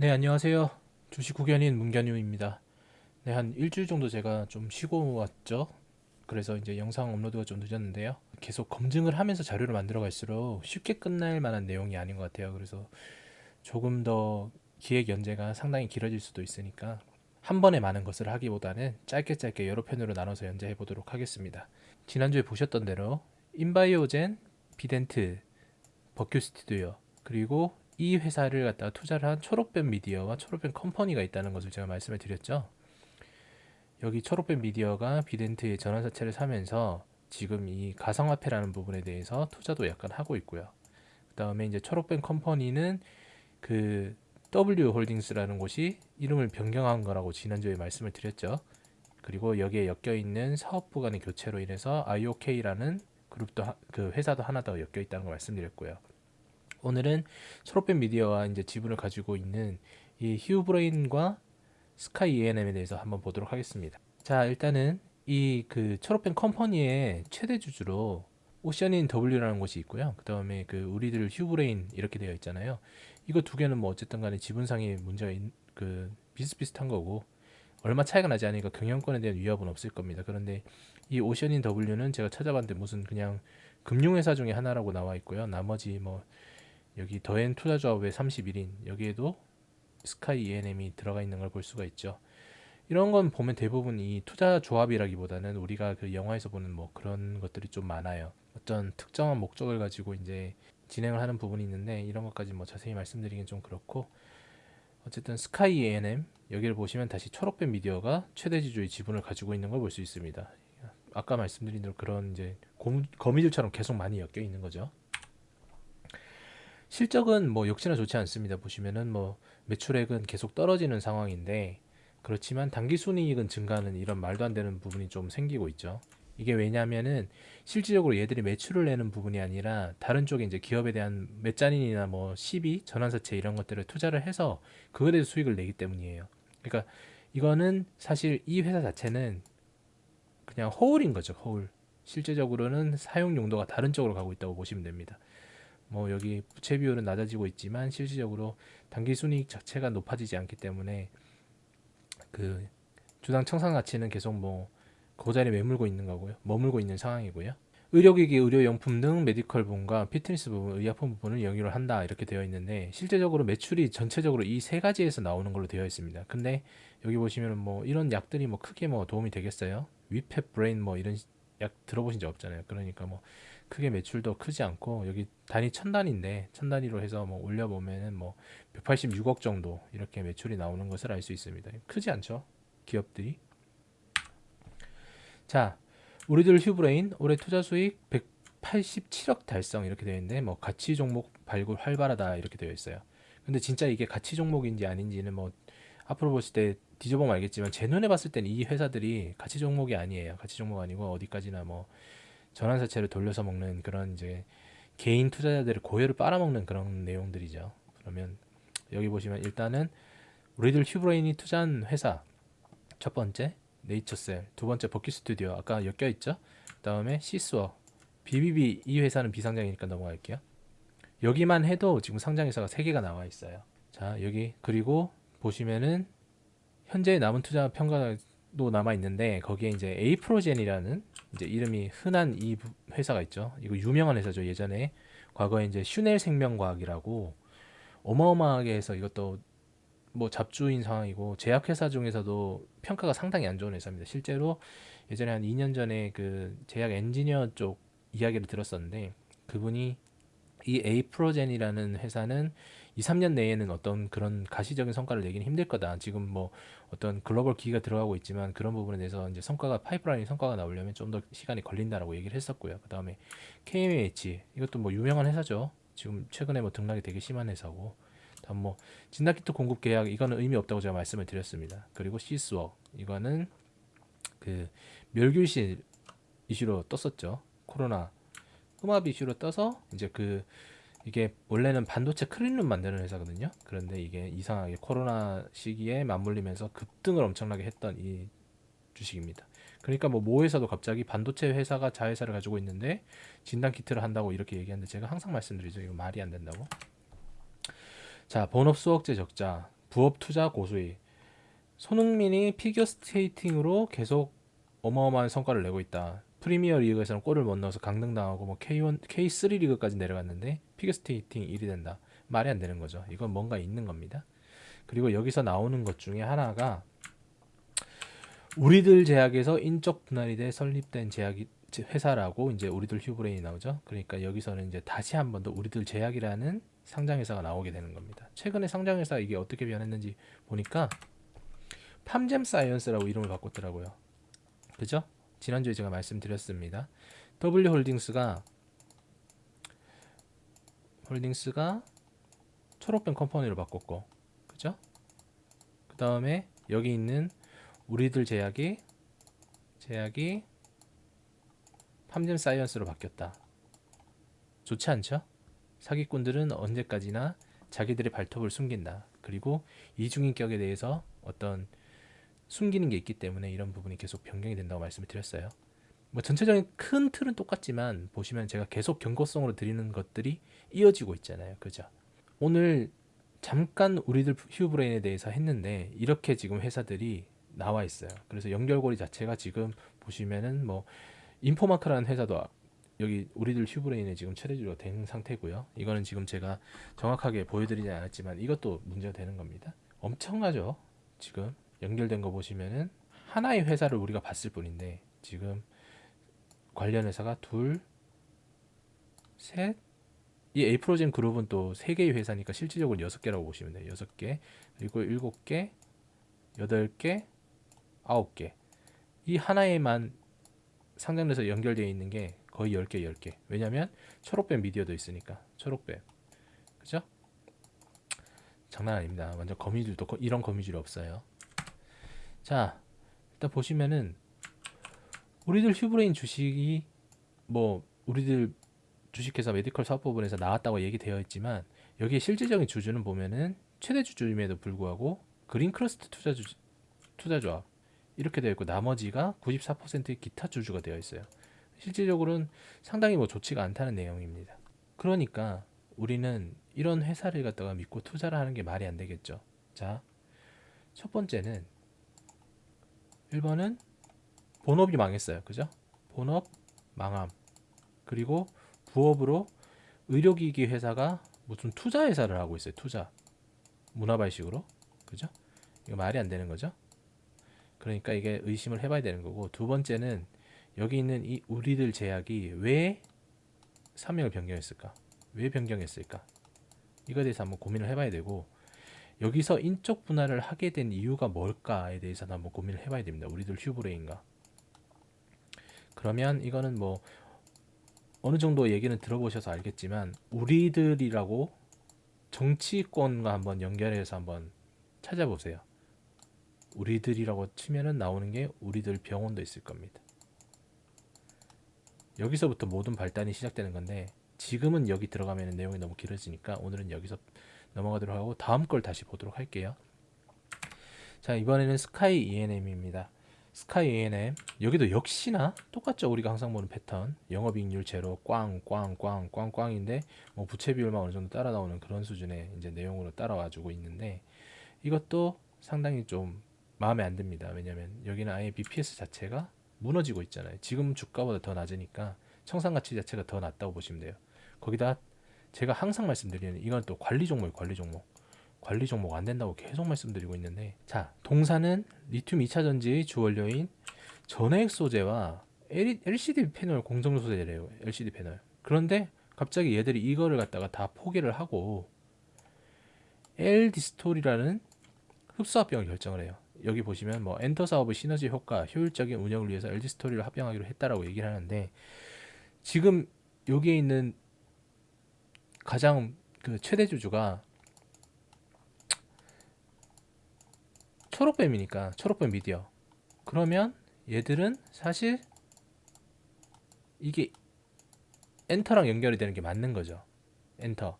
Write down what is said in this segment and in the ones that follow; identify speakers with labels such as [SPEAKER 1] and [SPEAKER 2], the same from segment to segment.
[SPEAKER 1] 네, 안녕하세요. 주식 구견인 문견유입니다. 네, 한 일주일 정도 제가 좀 쉬고 왔죠. 그래서 이제 영상 업로드가 좀 늦었는데요. 계속 검증을 하면서 자료를 만들어 갈수록 쉽게 끝날 만한 내용이 아닌 것 같아요. 그래서 조금 더 기획 연재가 상당히 길어질 수도 있으니까 한 번에 많은 것을 하기보다는 짧게 짧게 여러 편으로 나눠서 연재해 보도록 하겠습니다. 지난주에 보셨던 대로 인바이오젠, 비덴트, 버큐 스튜디오 그리고 이 회사를 갖다가 투자를 한 초록뱀 미디어와 초록뱀 컴퍼니가 있다는 것을 제가 말씀을 드렸죠. 여기 초록뱀 미디어가 비덴트의 전환사채를 사면서 지금 이 가상화폐라는 부분에 대해서 투자도 약간 하고 있고요. 그 다음에 이제 초록뱀 컴퍼니는 그 W 홀딩스라는 곳이 이름을 변경한 거라고 지난주에 말씀을 드렸죠. 그리고 여기에 엮여 있는 사업부 간의 교체로 인해서 IOK라는 그룹도 하- 그 회사도 하나 더 엮여 있다는 걸 말씀드렸고요. 오늘은 초록뱀 미디어와 이제 지분을 가지고 있는 이 휴브레인과 스카이 E&M에 대해서 한번 보도록 하겠습니다. 자, 일단은 이 그 초록뱀 컴퍼니의 최대 주주로 오션인 W라는 곳이 있고요. 그 다음에 그 우리들 휴브레인 이렇게 되어 있잖아요. 이거 두 개는 뭐 어쨌든 간에 지분상의 문제가 있, 그 비슷비슷한 거고 얼마 차이가 나지 않으니까 경영권에 대한 위협은 없을 겁니다. 그런데 이 오션인 W는 제가 찾아봤는데 무슨 그냥 금융회사 중에 하나라고 나와 있고요. 나머지 뭐 여기 더엔 투자 조합의 31인 여기에도 스카이 E&M이 들어가 있는 걸 볼 수가 있죠. 이런 건 보면 대부분 이 투자 조합이라기보다는 우리가 그 영화에서 보는 뭐 그런 것들이 좀 많아요. 어떤 특정한 목적을 가지고 이제 진행을 하는 부분이 있는데 이런 것까지 뭐 자세히 말씀드리긴 좀 그렇고 어쨌든 스카이 E&M 여기를 보시면 다시 초록뱀 미디어가 최대 지주의 지분을 가지고 있는 걸 볼 수 있습니다. 아까 말씀드린 대로 그런 이제 곰- 거미줄처럼 계속 많이 엮여 있는 거죠. 실적은 뭐 역시나 좋지 않습니다. 보시면은 뭐 매출액은 계속 떨어지는 상황인데 그렇지만 단기 순이익은 증가하는 이런 말도 안 되는 부분이 좀 생기고 있죠. 이게 왜냐하면은 실질적으로 얘들이 매출을 내는 부분이 아니라 다른 쪽에 이제 기업에 대한 메짜닌이나 뭐 시비, 전환사채 이런 것들을 투자를 해서 그거에 대해서 수익을 내기 때문이에요. 그러니까 이거는 사실 이 회사 자체는 그냥 허울인 거죠, 허울. 실제적으로는 사용 용도가 다른 쪽으로 가고 있다고 보시면 됩니다. 뭐 여기 부채 비율은 낮아지고 있지만 실질적으로 단기 순이익 자체가 높아지지 않기 때문에 그 주당 청산 가치는 계속 뭐그 자리에 매물고 있는 거고요. 머물고 있는 상황이고요. 의료기기, 의료용품 등 메디컬 부분과 피트니스 부분, 의약품 부분을 영위를 한다 이렇게 되어 있는데 실제적으로 매출이 전체적으로 이 세 가지에서 나오는 걸로 되어 있습니다. 근데 여기 보시면은 뭐 이런 약들이 뭐 크게 뭐 도움이 되겠어요? 위펫 브레인 뭐 이런 약 들어보신 적 없잖아요. 그러니까 뭐 크게 매출도 크지 않고 여기 단위 천 단위인데 천 단위로 해서 뭐 올려 보면은 뭐 186억 정도 이렇게 매출이 나오는 것을 알 수 있습니다. 크지 않죠? 기업들이. 자, 우리들 휴브레인 올해 투자 수익 187억 달성 이렇게 되어 있는데 뭐 가치 종목 발굴 활발하다 이렇게 되어 있어요. 근데 진짜 이게 가치 종목인지 아닌지는 뭐 앞으로 보실 때 뒤져보면 알겠지만 제 눈에 봤을 때는 이 회사들이 가치 종목이 아니에요. 가치 종목 아니고 어디까지나 뭐 전환사채를 돌려서 먹는 그런 이제 개인 투자자들의 고혈을 빨아먹는 그런 내용들이죠. 그러면 여기 보시면 일단은 우리들 휴브레인이 투자한 회사 첫 번째 네이처셀, 두 번째 버킷 스튜디오 아까 엮여 있죠. 그다음에 시스워, BBB 이 회사는 비상장이니까 넘어갈게요. 여기만 해도 지금 상장 회사가 세 개가 나와 있어요. 자 여기 그리고 보시면은 현재 남은 투자 평가도 남아 있는데 거기에 이제 에이프로젠이라는 이제 이름이 흔한 이 부- 회사가 있죠. 이거 유명한 회사죠. 예전에 과거에 이제 슈넬 생명과학이라고 어마어마하게 해서 이것도 뭐 잡주인 상황이고 제약회사 중에서도 평가가 상당히 안 좋은 회사입니다. 실제로 예전에 한 2년 전에 그 제약 엔지니어 쪽 이야기를 들었었는데 그분이 이 에이프로젠이라는 회사는 2, 3년 내에는 어떤 그런 가시적인 성과를 내기는 힘들 거다. 지금 뭐 어떤 글로벌 기기가 들어가고 있지만 그런 부분에 대해서 이제 성과가 파이프라인 성과가 나오려면 좀 더 시간이 걸린다라고 얘기를 했었고요. 그 다음에 KMH 이것도 뭐 유명한 회사죠. 지금 최근에 뭐 등락이 되게 심한 회사고 다음 뭐 진단키트 공급 계약 이거는 의미 없다고 제가 말씀을 드렸습니다. 그리고 시스워 이거는 그 멸균실 이슈로 떴었죠. 코로나 흠압 이슈로 떠서 이제 그 이게 원래는 반도체 클린룸 만드는 회사거든요. 그런데 이게 이상하게 코로나 시기에 맞물리면서 급등을 엄청나게 했던 이 주식입니다. 그러니까 뭐 모 회사도 갑자기 반도체 회사가 자회사를 가지고 있는데 진단 키트를 한다고 이렇게 얘기하는데 제가 항상 말씀드리죠. 이거 말이 안 된다고. 자, 본업 수억제 적자. 부업 투자 고수익. 손흥민이 피겨 스케이팅으로 계속 어마어마한 성과를 내고 있다. 프리미어 리그에서는 골을 못 넣어서 강등당하고 뭐 K1, K3 리그까지 내려갔는데 피겨 스케이팅 1위 된다. 말이 안 되는 거죠. 이건 뭔가 있는 겁니다. 그리고 여기서 나오는 것 중에 하나가 우리들 제약에서 인적 분할이 돼 설립된 제약이 회사라고 이제 우리들 휴브레인이 나오죠. 그러니까 여기서는 이제 다시 한 번 더 우리들 제약이라는 상장 회사가 나오게 되는 겁니다. 최근에 상장 회사 이게 어떻게 변했는지 보니까 팜잼 사이언스라고 이름을 바꿨더라고요. 그죠? 지난주에 제가 말씀드렸습니다. W 홀딩스가 홀딩스가 초록병 컴퍼니로 바꿨고, 그죠? 그 다음에 여기 있는 우리들 제약이 제약이 팜잼 사이언스로 바뀌었다. 좋지 않죠? 사기꾼들은 언제까지나 자기들의 발톱을 숨긴다. 그리고 이중인격에 대해서 어떤 숨기는 게 있기 때문에 이런 부분이 계속 변경이 된다고 말씀을 드렸어요. 뭐 전체적인 큰 틀은 똑같지만 보시면 제가 계속 경고성으로 드리는 것들이 이어지고 있잖아요. 그죠? 오늘 잠깐 우리들 휴브레인에 대해서 했는데 이렇게 지금 회사들이 나와 있어요. 그래서 연결고리 자체가 지금 보시면은 뭐 인포마크라는 회사도 여기 우리들 휴브레인에 지금 최대주가 된 상태고요. 이거는 지금 제가 정확하게 보여드리지 않았지만 이것도 문제가 되는 겁니다. 엄청나죠? 지금 연결된 거 보시면은 하나의 회사를 우리가 봤을 뿐인데 지금 관련 회사가 둘, 셋, 이 에이프로젠 그룹은 또 세 개의 회사니까 실질적으로 여섯 개라고 보시면 돼요. 여섯 개, 그리고 일곱 개, 여덟 개, 아홉 개. 이 하나에만 상장돼서 연결되어 있는 게 거의 10개, 10개. 왜냐면 초록뱀 미디어도 있으니까. 초록뱀. 그죠? 장난 아닙니다. 완전 거미줄도 거- 이런 거미줄이 없어요. 자, 일단 보시면은 우리들 휴브레인 주식이 뭐 우리들 주식회사 메디컬 사업부분에서 나왔다고 얘기되어 있지만 여기에 실질적인 주주는 보면은 최대 주주임에도 불구하고 그린크러스트 투자 주 투자조합 이렇게 되어 있고 나머지가 94%의 기타 주주가 되어 있어요. 실질적으로는 상당히 뭐 좋지가 않다는 내용입니다. 그러니까 우리는 이런 회사를 갖다가 믿고 투자를 하는 게 말이 안 되겠죠. 자, 첫 번째는 1번은 본업이 망했어요. 그죠? 본업 망함. 그리고 부업으로 의료기기 회사가 무슨 투자 회사를 하고 있어요. 투자. 문화발식으로. 그죠? 이거 말이 안 되는 거죠? 그러니까 이게 의심을 해봐야 되는 거고 두 번째는 여기 있는 이 우리들 제약이 왜 사명을 변경했을까? 왜 변경했을까? 이거에 대해서 한번 고민을 해봐야 되고 여기서 인적 분할을 하게 된 이유가 뭘까에 대해서도 한번 고민을 해봐야 됩니다. 우리들 휴브레인가? 그러면 이거는 뭐 어느 정도 얘기는 들어보셔서 알겠지만 우리들이라고 정치권과 한번 연결해서 한번 찾아보세요. 우리들이라고 치면은 나오는 게 우리들 병원도 있을 겁니다. 여기서부터 모든 발단이 시작되는 건데 지금은 여기 들어가면 내용이 너무 길어지니까 오늘은 여기서 넘어가도록 하고 다음 걸 다시 보도록 할게요. 자 이번에는 스카이 E&M입니다. 스카이 E&M 여기도 역시나 똑같죠 우리가 항상 보는 패턴 영업이익률 제로 꽝꽝꽝 꽝꽝인데 뭐 부채 비율만 어느 정도 따라 나오는 그런 수준의 이제 내용으로 따라와주고 있는데 이것도 상당히 좀 마음에 안 듭니다. 왜냐면 여기는 아예 BPS 자체가 무너지고 있잖아요. 지금 주가보다 더 낮으니까 청산 가치 자체가 더 낮다고 보시면 돼요. 거기다 제가 항상 말씀드리는 이건 또 관리 종목, 관리 종목. 관리 종목 안 된다고 계속 말씀드리고 있는데 자, 동사는 리튬 2차 전지의 주 원료인 전해액 소재와 LCD 패널 공정 소재래요. LCD 패널. 그런데 갑자기 얘들이 이거를 갖다가 다 포기를 하고 L 디스톨이라는 흡수 합병을 결정을 해요. 여기 보시면 뭐 엔터 사업의 시너지 효과, 효율적인 운영을 위해서 LG 스토리를 합병하기로 했다라고 얘기를 하는데 지금 여기에 있는 가장 그 최대 주주가 초록뱀이니까 초록뱀 미디어. 그러면 얘들은 사실 이게 엔터랑 연결이 되는 게 맞는 거죠. 엔터.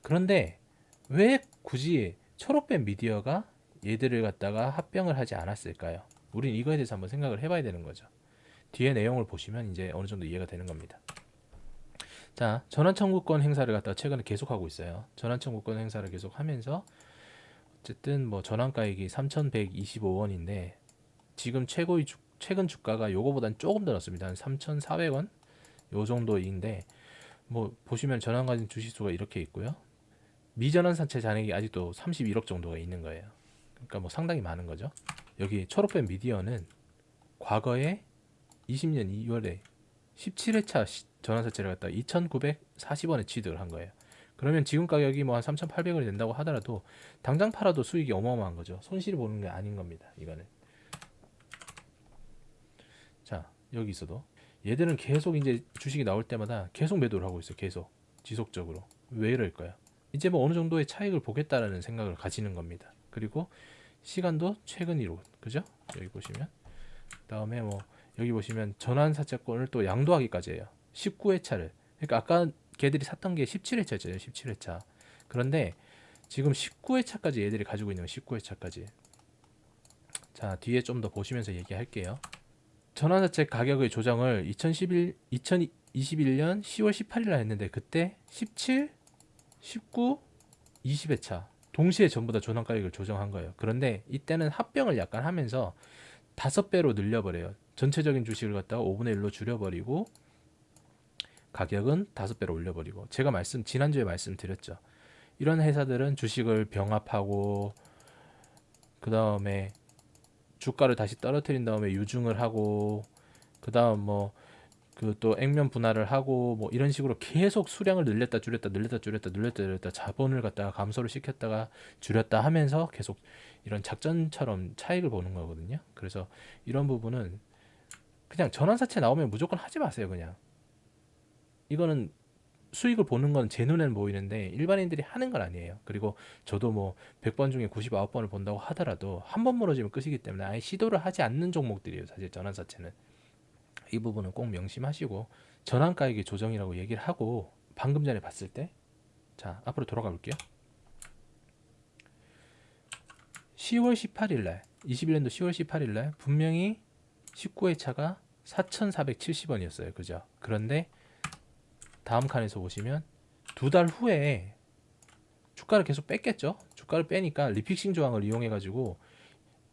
[SPEAKER 1] 그런데 왜 굳이 초록뱀 미디어가 얘들을 갖다가 합병을 하지 않았을까요? 우린 이거에 대해서 한번 생각을 해봐야 되는 거죠. 뒤에 내용을 보시면 이제 어느 정도 이해가 되는 겁니다. 자, 전환 청구권 행사를 갖다가 최근에 계속하고 있어요. 전환 청구권 행사를 계속하면서 어쨌든 뭐 전환가액이 3,125원인데 지금 최고의 주, 최근 주가가 요거보단 조금 더 낮습니다. 한 3,400원 요 정도인데 뭐 보시면 전환 가진 주식수가 이렇게 있고요. 미전환 사채 잔액이 아직도 31억 정도가 있는 거예요. 그러니까 뭐 상당히 많은 거죠. 여기 초록펜 미디어는 과거에 20년 2월에 17회차 전환 사채를 갖다 2,940원에 취득을 한 거예요. 그러면 지금 가격이 뭐 한 3,800원이 된다고 하더라도 당장 팔아도 수익이 어마어마한 거죠. 손실이 보는 게 아닌 겁니다. 이거는. 자, 여기 있어도 얘들은 계속 이제 주식이 나올 때마다 계속 매도를 하고 있어요. 계속 지속적으로. 왜 이럴까요? 이제 뭐 어느 정도의 차익을 보겠다라는 생각을 가지는 겁니다. 그리고 시간도 최근 이로 그죠? 여기 보시면 그다음에 뭐 여기 보시면 전환 사채권을 또 양도하기까지 해요. 19회차를. 그러니까 아까 걔들이 샀던 게 17회차였잖아요. 17회차. 그런데 지금 19회차까지 얘들이 가지고 있는 거 19회차까지. 자, 뒤에 좀 더 보시면서 얘기할게요. 전환사채 가격의 조정을 2011, 2021년 10월 18일 날 했는데 그때 17, 19, 20회차 동시에 전부 다 전환 가격을 조정한 거예요. 그런데 이때는 합병을 약간 하면서 다섯 배로 늘려버려요. 전체적인 주식을 갖다가 5분의 1로 줄여버리고 가격은 다섯 배로 올려버리고 제가 말씀 지난주에 말씀드렸죠. 이런 회사들은 주식을 병합하고 그 다음에 주가를 다시 떨어뜨린 다음에 유증을 하고 그 다음 뭐 그 또 액면 분할을 하고 뭐 이런 식으로 계속 수량을 늘렸다 줄였다 늘렸다 줄였다 늘렸다 줄였다 자본을 갖다가 감소를 시켰다가 줄였다 하면서 계속 이런 작전처럼 차익을 보는 거거든요. 그래서 이런 부분은 그냥 전환사채 나오면 무조건 하지 마세요. 그냥 이거는 수익을 보는 건 제 눈에는 보이는데 일반인들이 하는 건 아니에요. 그리고 저도 뭐 100번 중에 99번을 본다고 하더라도 한 번 무너지면 끝이기 때문에 아예 시도를 하지 않는 종목들이에요. 사실 전환사채는. 이 부분은 꼭 명심하시고 전환가액의 조정이라고 얘기를 하고 방금 전에 봤을 때 자, 앞으로 돌아가 볼게요. 10월 18일 날 21년도 10월 18일 날 분명히 19회차가 4,470원이었어요. 그죠? 그런데 다음 칸에서 보시면 두 달 후에 주가를 계속 뺐겠죠. 주가를 빼니까 리픽싱 조항을 이용해 가지고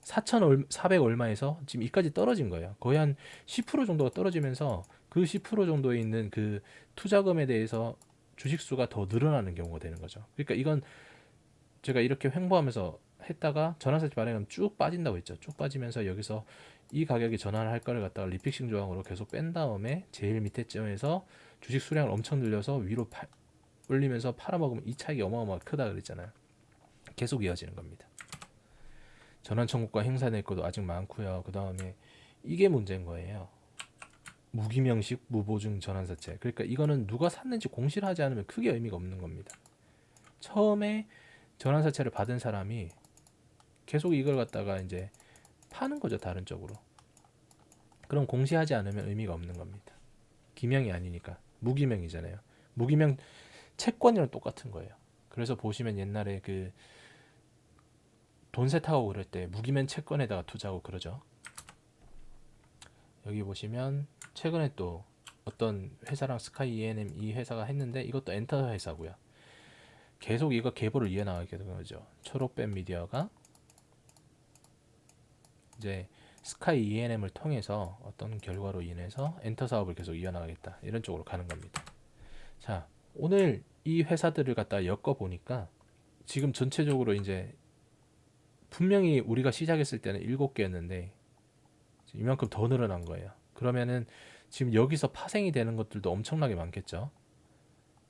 [SPEAKER 1] 4,400 얼마에서 지금 이까지 떨어진 거예요. 거의 한 10% 정도가 떨어지면서 그 10% 정도에 있는 그 투자금에 대해서 주식 수가 더 늘어나는 경우가 되는 거죠. 그러니까 이건 제가 이렇게 횡보하면서 했다가 전환사채 발행하면 쭉 빠진다고 했죠. 쭉 빠지면서 여기서 이 가격이 전환할 거를 갖다가 리픽싱 조항으로 계속 뺀 다음에 제일 밑에 점에서 주식 수량을 엄청 늘려서 위로 파, 올리면서 팔아먹으면 이 차익이 어마어마하게 크다 그랬잖아요. 계속 이어지는 겁니다. 전환 청구가 행사될 것도 아직 많고요. 그 다음에 이게 문제인 거예요. 무기명식 무보증 전환사채. 그러니까 이거는 누가 샀는지 공시를 하지 않으면 크게 의미가 없는 겁니다. 처음에 전환사채를 받은 사람이 계속 이걸 갖다가 이제 파는 거죠 다른 쪽으로. 그럼 공시하지 않으면 의미가 없는 겁니다. 기명이 아니니까 무기명이잖아요. 무기명 채권이랑 똑같은 거예요. 그래서 보시면 옛날에 그 돈세 타고 그럴 때 무기면 채권에다가 투자하고 그러죠. 여기 보시면 최근에 또 어떤 회사랑 스카이 E&M 이 회사가 했는데 이것도 엔터 회사고요. 계속 이거 계보를 이어나가게 되는 거죠. 초록뱀 미디어가 이제 스카이 E&M을 통해서 어떤 결과로 인해서 엔터 사업을 계속 이어나가겠다 이런 쪽으로 가는 겁니다. 자 오늘 이 회사들을 갖다 엮어 보니까 지금 전체적으로 이제 분명히 우리가 시작했을 때는 일곱 개였는데 이만큼 더 늘어난 거예요. 그러면은 지금 여기서 파생이 되는 것들도 엄청나게 많겠죠.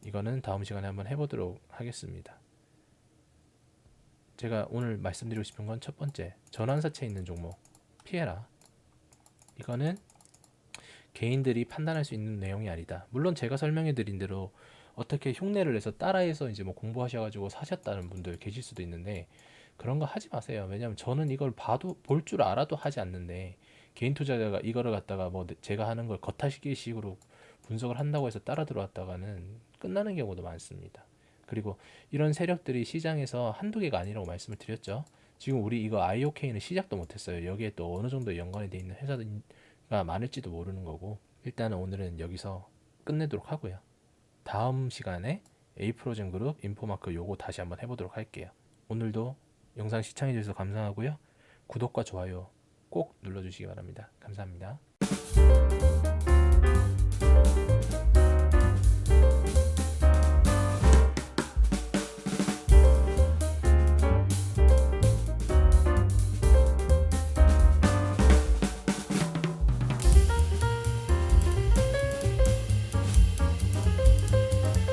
[SPEAKER 1] 이거는 다음 시간에 한번 해보도록 하겠습니다. 제가 오늘 말씀드리고 싶은 건 첫 번째 전환사채 있는 종목 피해라. 이거는 개인들이 판단할 수 있는 내용이 아니다. 물론 제가 설명해 드린 대로 어떻게 흉내를 내서 따라해서 이제 뭐 공부하셔가지고 사셨다는 분들 계실 수도 있는데 그런 거 하지 마세요. 왜냐면 저는 이걸 봐도 볼 줄 알아도 하지 않는데 개인 투자자가 이거를 갖다가 뭐 제가 하는 걸 겉타시기 식으로 분석을 한다고 해서 따라 들어왔다가는 끝나는 경우도 많습니다. 그리고 이런 세력들이 시장에서 한두 개가 아니라고 말씀을 드렸죠. 지금 우리 이거 IOK는 시작도 못했어요. 여기에 또 어느 정도 연관이 돼 있는 회사가 많을지도 모르는 거고 일단은 오늘은 여기서 끝내도록 하고요. 다음 시간에 에이프로젠 그룹 인포마크 요거 다시 한번 해보도록 할게요. 오늘도 영상 시청해 주셔서 감사하고요. 구독과 좋아요 꼭 눌러주시기 바랍니다. 감사합니다.